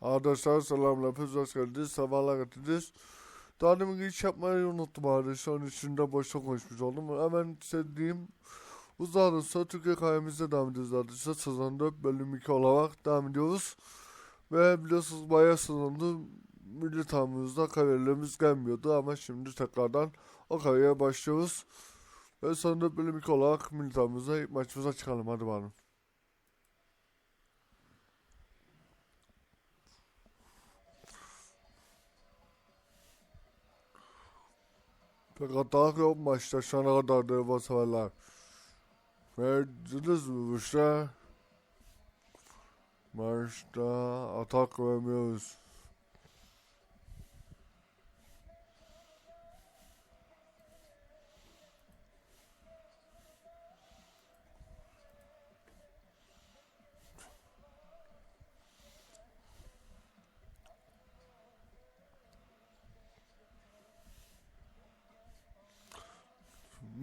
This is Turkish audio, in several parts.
Arkadaşlar selamlar. Hepiniz hoş geldiniz. Sabahlar getirdiniz. Daha demin giriş yapmayı unuttum arkadaşlar. Onun için de boşa konuşmuş oldum. Hemen size diyeyim. Uzağda sonra Türkiye kayemizde devam ediyoruz arkadaşlar. Sezon 4 bölüm 2 olarak devam ediyoruz. Ve biliyorsunuz bayağı sezonda milli takımımızda kariyerlerimiz gelmiyordu. Ama şimdi tekrardan o kariyere başlıyoruz. Ve sonunda bölüm 2 olarak milli ilk maçımıza çıkalım. Hadi bakalım. Pek hata yok maçta şu ana kadar seferler. Verdiniz mi işte? Maçta atak vermiyoruz.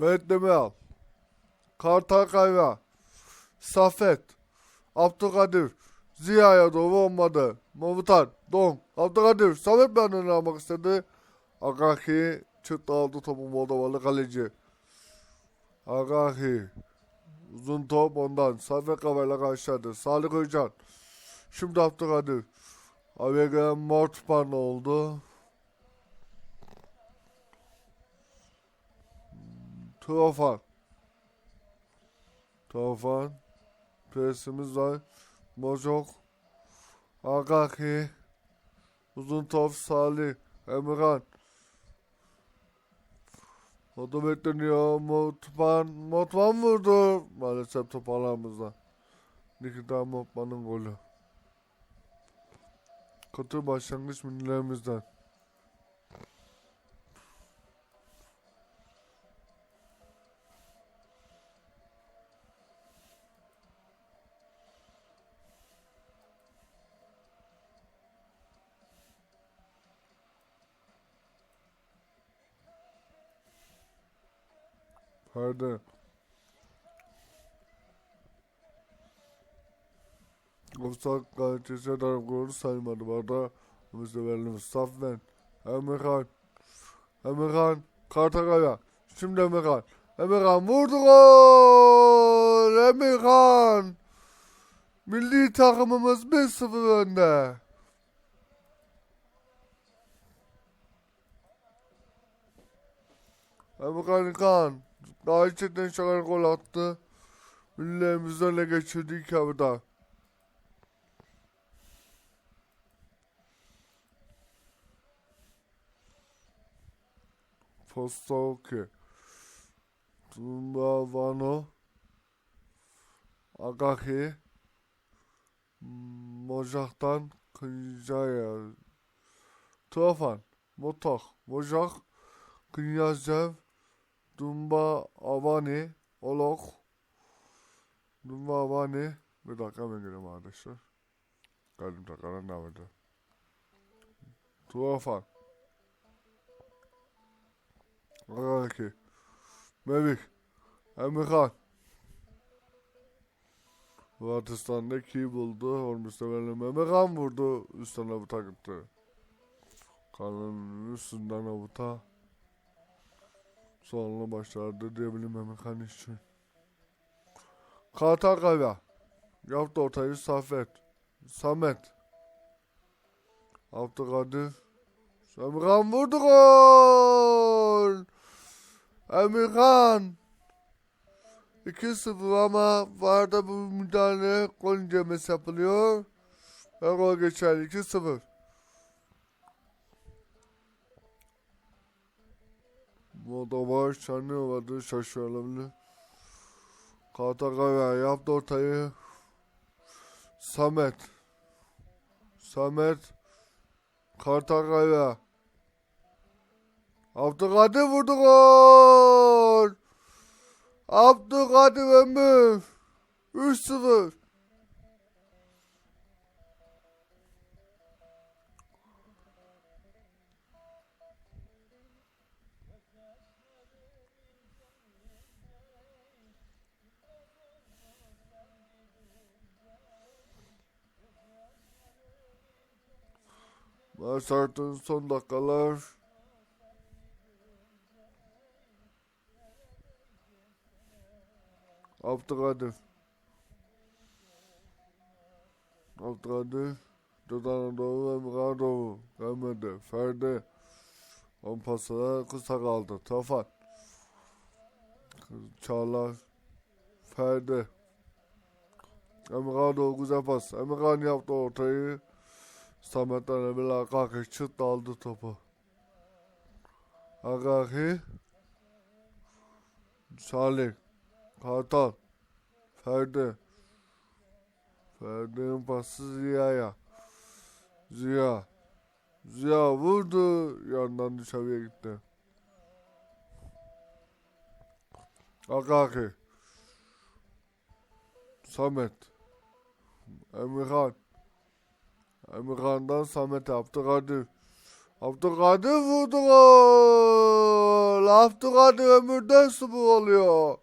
Mehmet Demirel. Kartal Kayra. Safet. Abdülkadir. Ziya'ya doğru olmadı. Mamutan. Don. Abdülkadir. Safet benden almak istedi. Agaki çıktı aldı topu Moldovalı kaleci. Agaki. Uzun top ondan. Safet kafayla karşıladı. Salih Hocam. Şimdi Abdülkadir. Gelen Mortman oldu. Tufan. Tufan. Presimiz var. Mojok. Agaki. Uzun top Salih. Emirhan. O da bekleniyor. Mutman. Mutman vurdu. Maalesef top alanımızda. Nikita Mutman'ın golü. Kötü başlangıç millilerimizden. Hadi. Offside kalitesi taraf golü saymadı. Barda müstevelimiz Safven. Emirhan. Emirhan. Kartakaya. Şimdi Emirhan. Emirhan vurdu gol. Emirhan. Milli takımımız 1-0 önde. Emirhan Kan. Daha içinden şakar gol attı. Milletimiz öne geçirdi ilk yarıda. Postoki. Tumba Vano. Agaki. Mojah'tan Kıncaya. Tufan. Motok. Mojah. Kınyazcev. Dumba Avani. Olok. Dumba Avani. Bir dakika hemen girelim arkadaşlar. Geldim tekrar devam edelim. Tufan. Agaki. Mevik. Emirhan. Vatistan'daki buldu. Hormuz'da benim Emirhan vurdu. Üstten avuta gitti. Kanın üstünden avuta. Sonuna başladı diyebilirim Emirhan için. Katakaya. Yaptı ortayı Safet. Samet. Abdülkadir. Emirhan vurdu gol. Emirhan. 2-0 ama varda bu müdahale gol incemesi yapılıyor. Ve gol geçer 2-0. Moldova Şanlıova'da şaşırılabilir. Katakaya yaptı ortayı. Samet. Samet. Kartakaya. Abdülkadir vurdu gol. Abdülkadir Ömür. 3-0. Maçların son dakikalar. Abdülkadir. Abdülkadir. Dudağına doğru Emre'ye doğru. Gelmedi. Ferdi. On pasına kısa kaldı. Tafat. Çağlar. Ferdi. Emre'ye doğru güzel pas. Emre'nin yaptı ortayı. Samet'ten Emel Akaki çıktı aldı topu. Akaki. Salih. Kartal. Ferdi. Ferdi'nin pası Ziya'ya. Ziya. Ziya vurdu. Yandan dışarıya gitti. Akaki. Samet. Emirhan. Emirhan'dan Samet Abdülkadir. Abdülkadir vurdu gol. Abdülkadir Emir'den sıfır oluyor.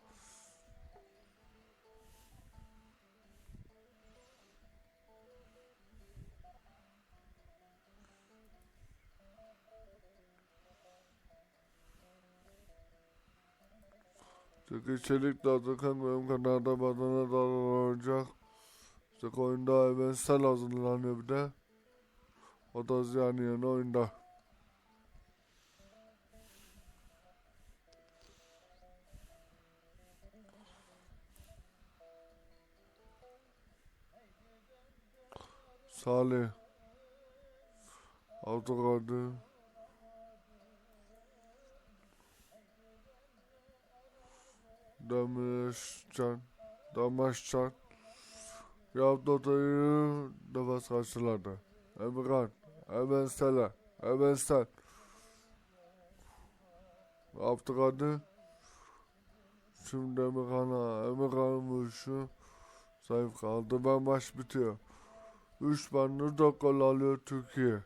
Çünkü Çelik Atakan benim kanalda badana davranacak. İşte oyunda evrensel hazırlanıyor bir de. O da Ziya'nın yerine oyunda. Salih. Abdülkadir. Demircan. Damaşcan. Yaptı ortayı. Nefes karşıladı. Emirhan. Hemen Sele. Hemen sen. Abdülkadir. Şimdi Emirhan'a. Emirhan'ın vuruşu. Zayıf kaldı. Ben maç bitiyor. 3 bandı 4 gol alıyor Türkiye.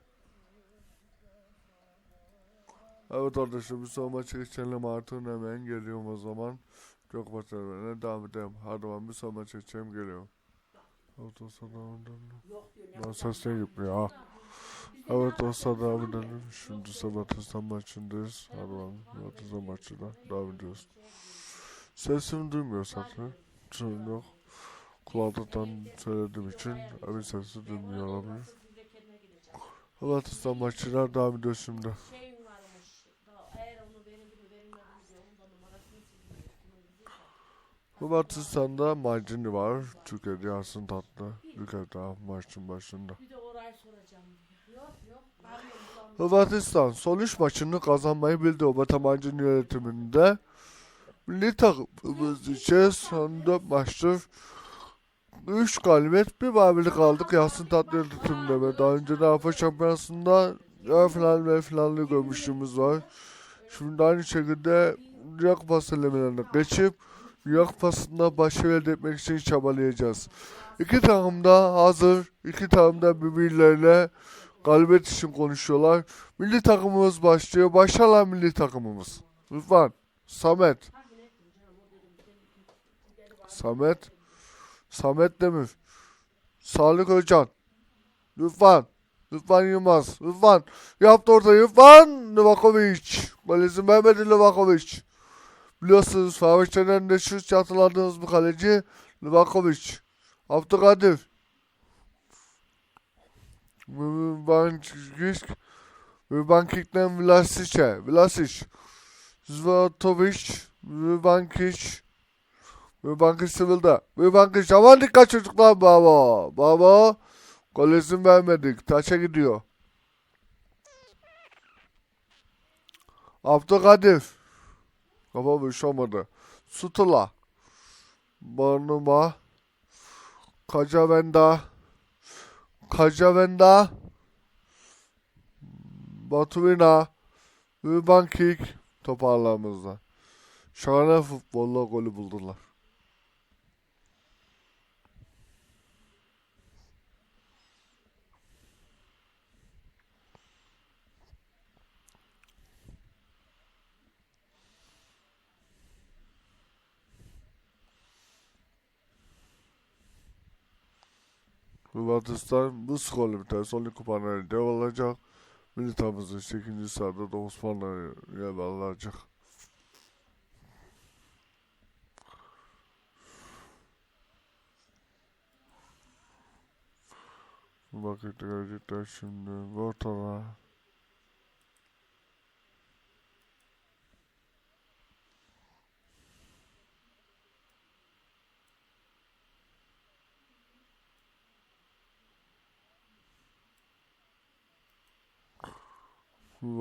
Evet arkadaşlar bir son maça geçelim artık hemen geliyorum o zaman. Çok başarılı devam edelim. Hadi ben bir son maça geçelim geliyorum. Olsa devam edelim. Ben sesle gitmiyor. Evet olsa devam edelim. Şimdi Sabatistan maçındayız. Ben Sabatistan maçına devam ediyoruz. Sesimi duymuyor zaten. Sorun yok. Kulaklıktan söylediğim için evin sesi duymuyor olabilir. Galatasaray maçına devam ediyor şimdi. Hırvatistan'da Macini var. Türkiye'de Yasin Tatlı. Ülkede maçın başında. Bir de orayı soracağım Hırvatistan son üç maçını kazanmayı bildi o Macini yönetiminde. Milli takımımız için son dört maçtır 3 galibiyet bir mağlubiyet aldık Yasin Tatlı yönetiminde ve daha önce de Avrupa Şampiyonası'nda yarı final ve finalde görmüşlüğümüz var. Şimdi aynı şekilde Dünya Kupası elemelerine geçip Dünya Kupası'nda başarı elde etmek için çabalayacağız. İki takım da hazır. İki takım da birbirleriyle galibiyet için konuşuyorlar. Milli takımımız başlıyor. Başarılar milli takımımız. Rıdvan, Samet. Samet. Samet Demir. Salih Özcan. Rıdvan. Rıdvan Yılmaz. Rıdvan. Yaptı orada Rıdvan. Livakovic. Kalesi Mehmet Livakovic. Biliyorsunuz Fenerbahçe'den de şu hatırladığınız bir kaleci Livakovic. Abdülkadir. Bankisk. Bankik'ten Vlasic'e. Vlasic. Zvatovic. Bankic. Bankic sıvıldı. Bankic aman dikkat çocuklar baba. Baba. Gol izin vermedik. Taça gidiyor. Abdülkadir. Kafa vuruş olmadı. Sutula. Barnuma. Kacavenda. Kacavenda. Batuvina. Bankik. Toparlamızda. Şahane futbolla golü buldular. Hırvatistan bu skorla biter. Son kupanın elde olacak. Militamızın işte ikinci sırada da Osmanlı yer alacak. Vakitte gelecekler şimdi ortada.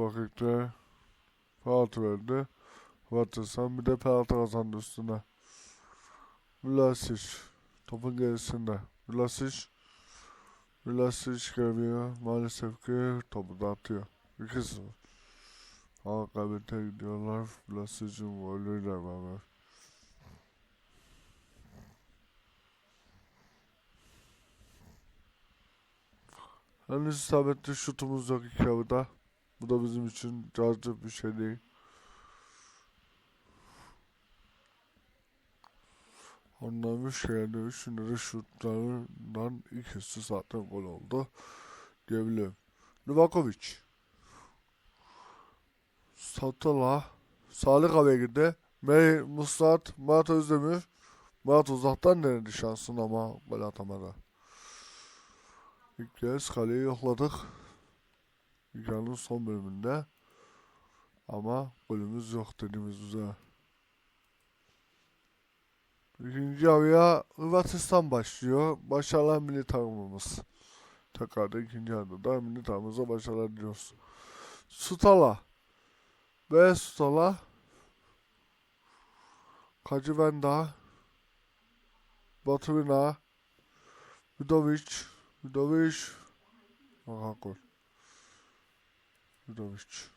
Vakitte penaltı verdi. Watson bir de penaltı kazandı üstüne. Vlasic topun gerisinde. Vlasic Vlasic geliyor. Maalesef ki topu da atıyor. 2-0. Akabete gidiyorlar. Vlasic'in golüyle beraber. Henüz isabetli şutumuz yok iki havada. Bu da bizim için cazip bir şey değil. Şeyde üçünde de şutlarından ikisi zaten gol oldu. Diyebilirim. Livakovic. Satala. Salih Ağabey gitti. Mey, Muslat, Murat Özdemir. Murat uzaktan denedi şansın ama gol atamadı. İlk kez kaleyi yokladık. Dünyanın son bölümünde. Ama golümüz yok dediğimiz üzere. İkinci havaya Hırvatistan başlıyor. Başarılar milli takımımız. Tekrar ikinci yarıda da milli takımımıza başarılar diliyoruz. Sutala. Ve Sutala. Kacı Venda. Baturina. Vidovic. Vidovic. Aha gol. Vidovic.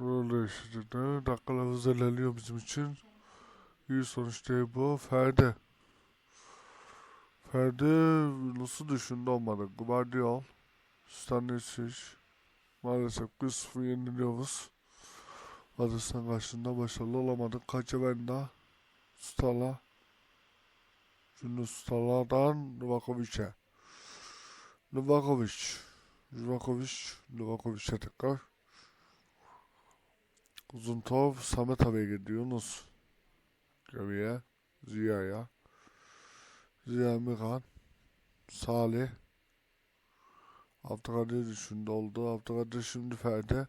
Öyle işte de dakikalarımız ilerliyor bizim için. İyi sonuç değil bu. Ferdi. Ferdi nasıl düşündü olmadı. Guardiol. Stanisic. Maalesef 1-0 yeniliyoruz. Adıstan karşısında başarılı olamadık. Kaçevenda. Stala. Şimdi Stala'dan Livakovic'e. Livakovic. Livakovic. Livakovic'e tekrar. Uzun top Samet abiye gidiyor Yunus. Geriye Ziya'ya. Ziya Miran. Salih. Abdülkadir düşündü oldu. Abdülkadir şimdi Ferdi.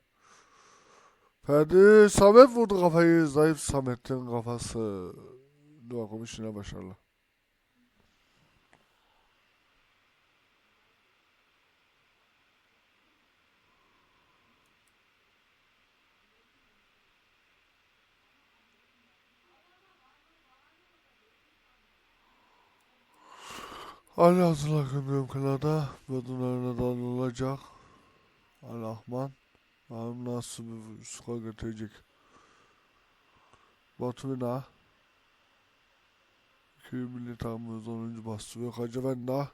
Ferdi Samet vurdu kafayı. Zayıf Samet'in kafası. Dua işine başarılı. Ali hazırlık yapıyorum kanada. Kadınlarına da olacak. Ali Ahman. Bakalım nasıl bir skor getirecek. Batumina. İki milli takımımız 10. bastı ve Hacıvenda.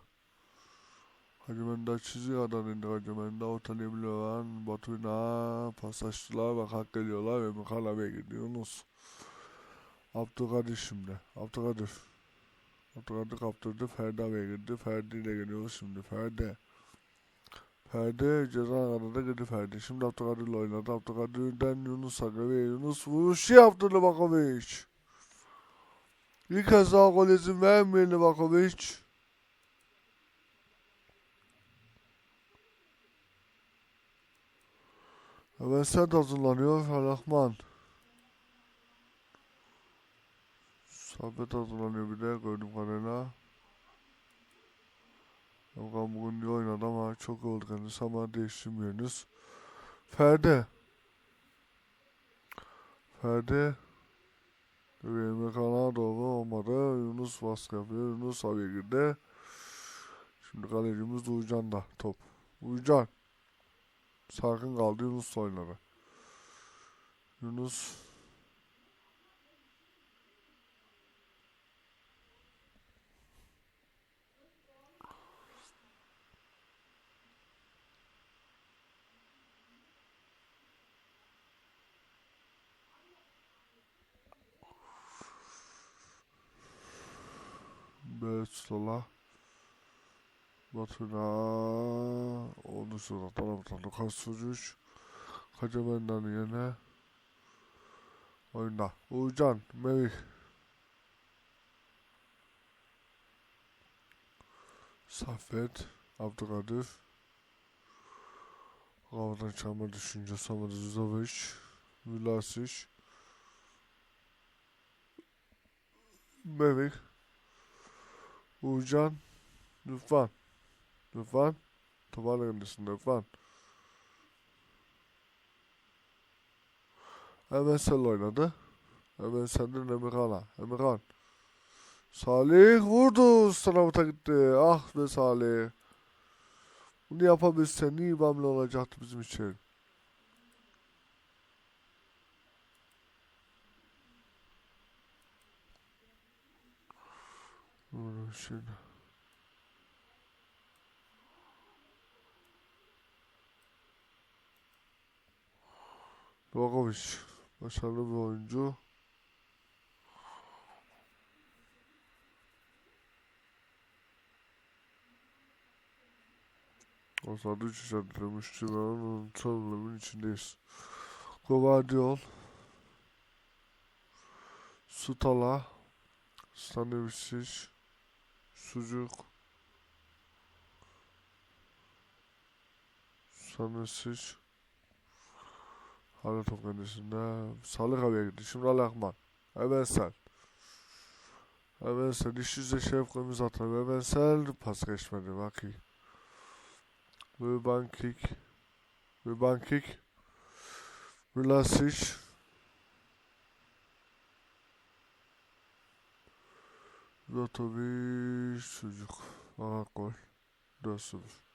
Hacıvenda çizgi adan indi Hacıvenda ortalayabiliyorlar. Batumina paslaştılar bak hak geliyorlar ve Mikhail Bey gidiyorsunuz. Abdülkadir şimdi. Abdülkadir. Abdülkadir kaptırdı. Ferdi abiye girdi. Ferdi ile geliyoruz şimdi. Ferdi. Ferdi ceza alanında girdi Ferdi. Şimdi Abdülkadir ile oynadı. Abdülkadir'den Yunus Aga ve Yunus vuruşu yaptı Livakovic. Bir kez daha gol izin vermiyor Livakovic. Evet set hazırlanıyor. Rahman. Sabit hazırlanıyor bir de gördüğüm kadarıyla. Bakalım bugün iyi oynadı ama çok oldu kendisi ama değiştirmiyorsunuz. Ferdi. Ferdi. Bebeğime kana doğru olmadı. Yunus baskı yapıyor. Yunus abi girdi. Şimdi kalecimiz Uğurcan da top. Uğurcan. Sakin kaldı Yunus oynadı. Yunus B sola. Batına. Onu sonra taraftan Lukas Sucuş. Kacaman'dan yine. Oyunda. Uğurcan. Melih. Saffet. Abdülkadir. Havadan çarpma düşünce Samet Zuzovic. Vlasic. Melih. Uğurcan. Lütfen. Lütfen. Toparlayın kendisini lütfen. Hemen sen oynadı. Hemen senden Emirhan'a. Emirhan. Salih vurdu. Sınavata gitti. Ah be Salih. Bunu yapabilsen iyi hamle olacaktı bizim için. Şimdi. Bogovic. Başarılı bir oyuncu. O sırada üç işaretlemişti ve onun bölümün içindeyiz. Kovadyol. Sutala. Stanevicic. Sucuk. Sanesic. Hala top kendisinde. Salih abiye gitti. Şimdi Ali Akman. Evrensel. Evrensel. İş yüze şefkimiz atar. Evrensel pas geçmedi. Kick. Ruban kick. Vlasic. Zotovic. Sucuk. Aha gol. 4-0.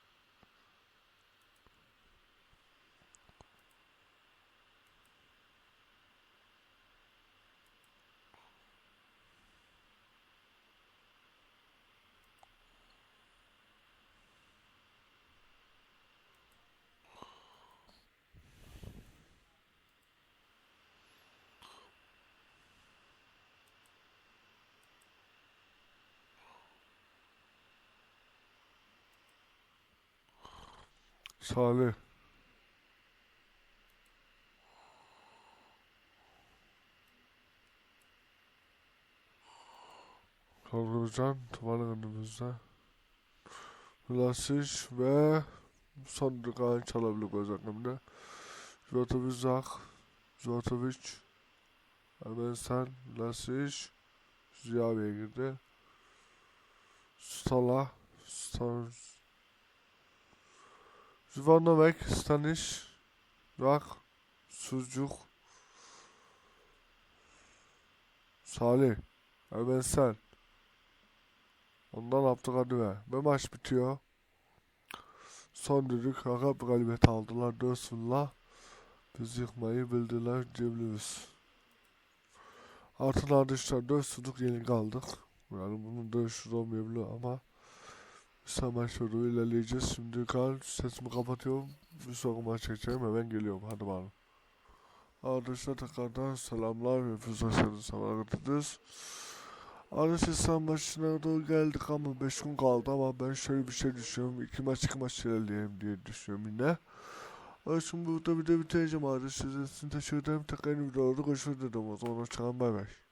Salih. Kalkırcan tuvalet önümüzde. Vlasic ve son dakikayı çalabilir özellikle. Zotovic Zak. Zotovic. Hemen sen. Vlasic. Ziyavi'ye girdi. Stala. Stan Zvanovic, Staniş, Rak, Sucuk, Salih, Hemen sen. Ondan Abdülkadir'e. Ve maç bitiyor. Son düdük rakip galibiyet aldılar 4-0'la. Biz yıkmayı bildiler diyebiliriz. Artın ardışlar 4 suduk yeni kaldık. Yani bunun 4 olmayabilir ama Doğru ilerleyeceğiz. Şimdi kal sesimi kapatıyorum. Bir sonraki maç çekeceğim. Hemen geliyorum. Hadi bakalım. Arkadaşlar tekrardan selamlar ve sabah getirdiniz. Arkadaşlar sen maçına doğru geldik ama 5 gün kaldı ama ben şöyle bir şey düşünüyorum. 2 maç 2 maç ilerleyelim diye düşünüyorum yine. Şimdi burada de bitireceğim arkadaşlar. Sizin teşekkür ederim. Tekrar yeni videolarda görüşürüz dedim. O zaman hoşçakalın. Bay bay.